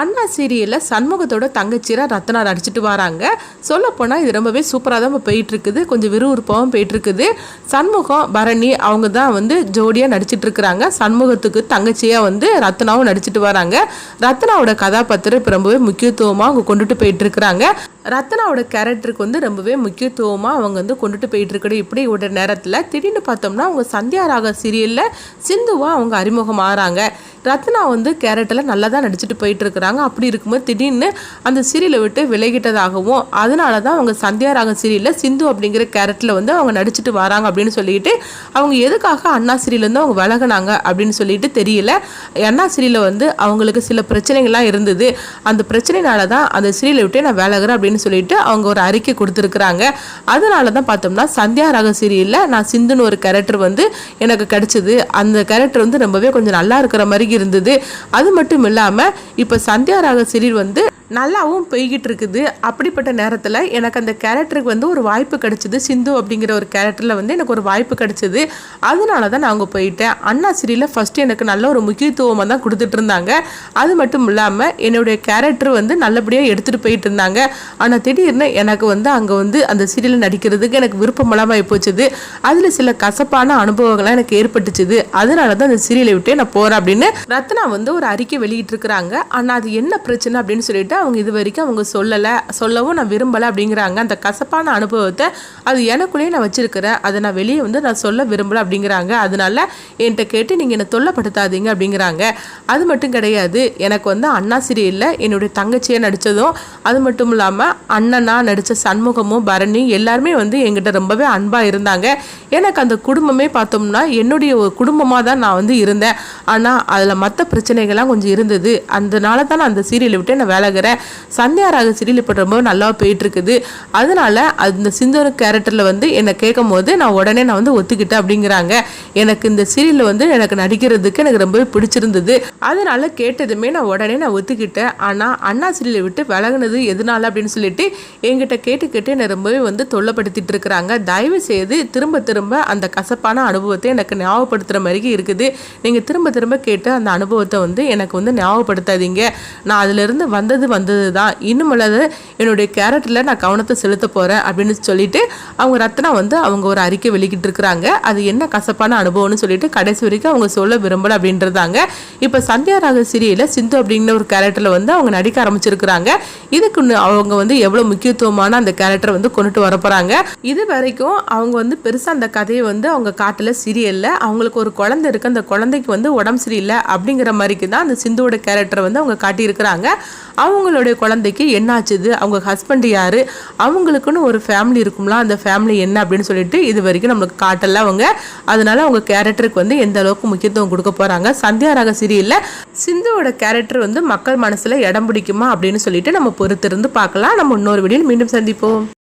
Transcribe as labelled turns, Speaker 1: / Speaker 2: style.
Speaker 1: அண்ணா சீரியலில் சண்முகத்தோட தங்கச்சியாக ரத்னா நடிச்சிட்டு வராங்க. சொல்லப்போனால் இது ரொம்பவே சூப்பராக தான் போயிட்டுருக்குது. கொஞ்சம் விறுவிறுப்பாகவும் போயிட்டுருக்குது. சண்முகம் பரணி அவங்க தான் வந்து ஜோடியாக நடிச்சிட்டு இருக்கிறாங்க சண்முகத்துக்கு தங்கச்சியாக வந்து ரத்னாவும் நடிச்சிட்டு வராங்க. ரத்னாவோட கதாபாத்திரம் இப்போ ரொம்பவே முக்கியத்துவமாக அவங்க கொண்டுட்டு போயிட்டுருக்குறாங்க. ரத்னாவோட கேரக்டருக்கு வந்து ரொம்பவே முக்கியத்துவமாக அவங்க வந்து கொண்டுட்டு போயிட்டு இப்படி ஒரு நேரத்தில் திடீர்னு பார்த்தோம்னா அவங்க சந்தியா ராக சீரியலில் சிந்துவாக அவங்க அறிமுகம் ஆகிறாங்க ரத்னா வந்து கேரக்டரில் நல்லா தான் நடிச்சுட்டு போயிட்டு இருக்கிறாங்க. அப்படி இருக்கும்போது திடீர்னு அந்த சீரியலை விட்டு விலகிட்டதாகவும் அதனால தான் அவங்க சந்தியா ராக சீரியலில் சிந்து அப்படிங்கிற கேரக்டரில் வந்து அவங்க நடிச்சுட்டு வராங்க அப்படின்னு சொல்லிட்டு அவங்க எதுக்காக அண்ணா சீரியலேருந்து அவங்க விலகினாங்க அப்படின்னு சொல்லிட்டு தெரியல. அண்ணா சீரியலில் வந்து அவங்களுக்கு சில பிரச்சனைகள்லாம் இருந்தது. அந்த பிரச்சனைனால தான் அந்த சீரியலை விட்டு நான் விலகுறேன் அப்படின்னு சொல்லிட்டு அவங்க ஒரு அறிக்கை கொடுத்துருக்குறாங்க. அதனால தான் பார்த்தோம்னா சந்தியா ராக சீரியலில் நான் சிந்துன்னு ஒரு கேரக்டர் வந்து எனக்கு கிடைச்சது. அந்த கேரக்டர் வந்து ரொம்பவே கொஞ்சம் நல்லா இருக்கிற மாதிரி இருந்தது. அது மட்டும் இல்லாமல் இப்போ சந்தியா ராக சீரியல் வந்து நல்லாவும் போய்கிட்டு இருக்குது. அப்படிப்பட்ட நேரத்தில் எனக்கு அந்த கேரக்டருக்கு வந்து ஒரு வாய்ப்பு கிடைச்சிது. சிந்து அப்படிங்கிற ஒரு கேரக்டரில் வந்து எனக்கு ஒரு வாய்ப்பு கிடைச்சிது. அதனால தான் நான் அங்கே போயிட்டேன். அண்ணா சீரியலில் ஃபஸ்ட்டு எனக்கு நல்ல ஒரு முக்கியத்துவமாக தான் கொடுத்துட்டு இருந்தாங்க. அது மட்டும் இல்லாமல் என்னுடைய கேரக்டர் வந்து நல்லபடியாக எடுத்துகிட்டு போயிட்டு இருந்தாங்க. ஆனால் திடீர்னு எனக்கு வந்து அங்கே வந்து அந்த சீரியலில் நடிக்கிறதுக்கு எனக்கு விருப்பம் இல்லாமல் போச்சுது. அதில் சில கசப்பான அனுபவங்கள்லாம் எனக்கு ஏற்பட்டுச்சுது. அதனால தான் அந்த சீரியலை விட்டு நான் போகிறேன் அப்படின்னு ரத்னா வந்து ஒரு அறிக்கை வெளியிட்டிருக்கிறாங்க. ஆனால் அது என்ன பிரச்சனை அப்படின்னு சொல்லிட்டு அவங்க இது வரைக்கும் அவங்க சொல்லலை சொல்லவும் நான் விரும்பலை அப்படிங்கிறாங்க. அந்த கசப்பான அனுபவத்தை அது எனக்குள்ளேயே நான் வச்சிருக்கிறேன். அதை நான் வெளியே வந்து நான் சொல்ல விரும்பலை அப்படிங்கிறாங்க. அதனால என்கிட்ட கேட்டு நீங்கள் என்னை தொல்லப்படுத்தாதீங்க அப்படிங்கிறாங்க. அது மட்டும் கிடையாது. எனக்கு வந்து அண்ணா சீரியலில் என்னுடைய தங்கச்சியை நடித்ததும் அது மட்டும் இல்லாமல் அண்ணனாக நடித்த சண்முகமும் பரணி எல்லாருமே வந்து எங்கிட்ட ரொம்பவே அன்பாக இருந்தாங்க. எனக்கு அந்த குடும்பமே பார்த்தோம்னா என்னுடைய ஒரு குடும்பமாக தான் நான் வந்து இருந்தேன். ஆனால் அதில் மற்ற பிரச்சனைகள்லாம் கொஞ்சம் இருந்தது. அதனால தான் நான் அந்த சீரியலை விட்டு நான் விலகுறேன். சந்தியா ராக சீரியல் இப்போ ரொம்ப நல்லா போயிட்டுருக்குது. அதனால அந்த சிந்தோன கேரக்டரில் வந்து என்னை கேட்கும் போது நான் உடனே நான் வந்து ஒத்துக்கிட்டேன் அப்படிங்கிறாங்க. எனக்கு இந்த சீரியலில் வந்து எனக்கு நடிக்கிறதுக்கு எனக்கு ரொம்பவே பிடிச்சிருந்தது. அதனால கேட்டதுமே நான் உடனே நான் ஒத்துக்கிட்டேன். ஆனால் அண்ணா சீரியலை விட்டு விலகுனது எதனால அப்படின்னு சொல்லிட்டு என்கிட்ட கேட்டு கேட்டு என்னை ரொம்பவே வந்து தொல்லப்படுத்திட்டு இருக்கிறாங்க. தயவு செய்து திரும்ப திரும்ப அந்த கசப்பான அனுபவத்தை எனக்கு ஞாபகப்படுத்துகிற மாதிரி இருக்குது. நீங்கள் திரும்ப திரும்ப கேட்டு அந்த அனுபவத்தை வந்து எனக்கு வந்து ஞாபகப்படுத்தாதீங்க. நான் அதிலிருந்து வந்தது வந்தது தான் இன்னும் அல்லது என்னுடைய கேரக்டரில் நான் கவனத்தை செலுத்த போகிறேன் அப்படின்னு சொல்லிட்டு அவங்க ரத்னா வந்து அவங்க ஒரு அறிக்கை வெளிக்கிட்டு இருக்கிறாங்க. அது என்ன கசப்பான அனுபவம்னு சொல்லிட்டு கடைசி வரைக்கும் அவங்க சொல்ல விரும்பலை அப்படின்றதாங்க. இப்போ சந்தியா ராக சீரியலில் சிந்து அப்படிங்கிற ஒரு கேரக்டரில் வந்து அவங்க நடிக்க ஆரம்பிச்சிருக்கிறாங்க. இதுக்கு அவங்க வந்து வந்து எவ்வளோ முக்கியத்துவமான அந்த கேரக்டரை வந்து கொண்டுட்டு வர போகிறாங்க இது வரைக்கும் அவங்க வந்து பெருசாக அந்த கதையை வந்து அவங்க காட்டல சீரியலில் அவங்களுக்கு ஒரு குழந்தை இருக்கு அந்த குழந்தைக்கு வந்து உடம்பு சரியில்லை அப்படிங்கிற மாதிரிக்கு தான் அந்த சிந்துவோட கேரக்டரை வந்து அவங்க காட்டியிருக்கிறாங்க. அவங்களுடைய குழந்தைக்கு என்னாச்சுது? அவங்க ஹஸ்பண்ட் யார்? அவங்களுக்குன்னு ஒரு ஃபேமிலி இருக்கும்ல அந்த ஃபேமிலி என்ன அப்படின்னு சொல்லிட்டு இது வரைக்கும் நம்மளுக்கு காட்டல அவங்க. அதனால அவங்க கேரக்டருக்கு வந்து எந்த அளவுக்கு முக்கியத்துவம் கொடுக்க போகிறாங்க சந்தியா ராக சீரியலில் சிந்துவோட கேரக்டர் வந்து மக்கள் மனசில் இடம் பிடிக்குமா அப்படின்னு சொல்லிட்டு நம்ம பொறுத்திருந்து பார்க்கலாம். நம்ம இன்னொரு வீடியோவில் மீண்டும் சந்திப்போம்.